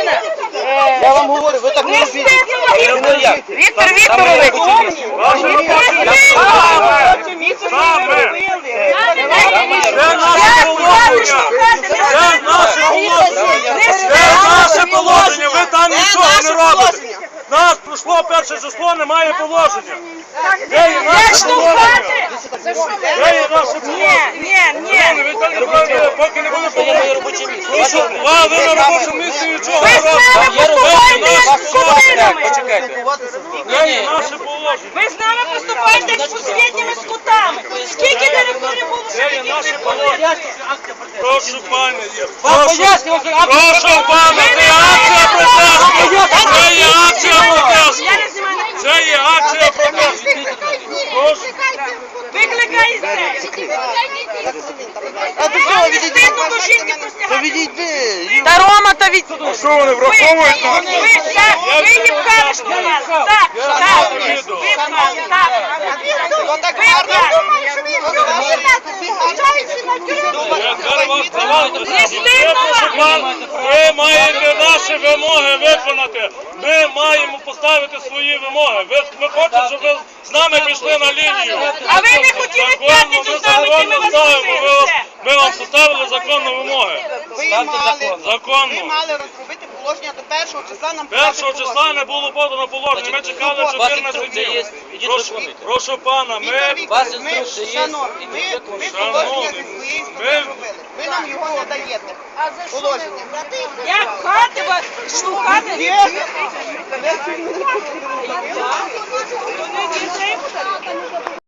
Ірина, Я вам говорю, ви так не не робіть. Віктор Вікторович. Не робоча стидно. Це наше положення, ви там нічого не робите. Нас пройшло перше число, немає положення. Де є наше положення? Де є наше Ні, положення? ні, ні. Робите, поки не положення. Ви а ви на робочому місці нічого не з нами робите. наше положення? Ви з нами поступаєте з сусідніми скотами. Скільки директорів було, що є не наше положення? Прошу, пане, є. Прошу. Прошу пана, це є акція протесту. Це є акція протесту. Це є акція протесту. Прошу. Викликай із А до чого жінки Та простягати. відійди. Та Рома, та від... А що вони враховують нас? Ви, ви, так, ви їм кажете на нас. Так, так. Ви впали, так. Ви. Не стидно вам? ви маєте наші вимоги виконати. Ми маємо поставити свої вимоги. Ви, ми хочемо, щоб ви з нами пішли на лінію. А ви не хотіли в п'ятницю з нами йти, ми вас. Просили. Ми вам поставили законні вимоги. Ви мали, ви Законно. мали розробити положення до першого числа нам Першого подати числа не було подано положення. Ми чекали 14 днів. Прошу, прошу пана, ми Віктор Вікторович, ми, шановні, ми, ми положення зі своєї Ми- сторони робили. Ви нам його не даєте. Положення. Як хати вас штукати? Є.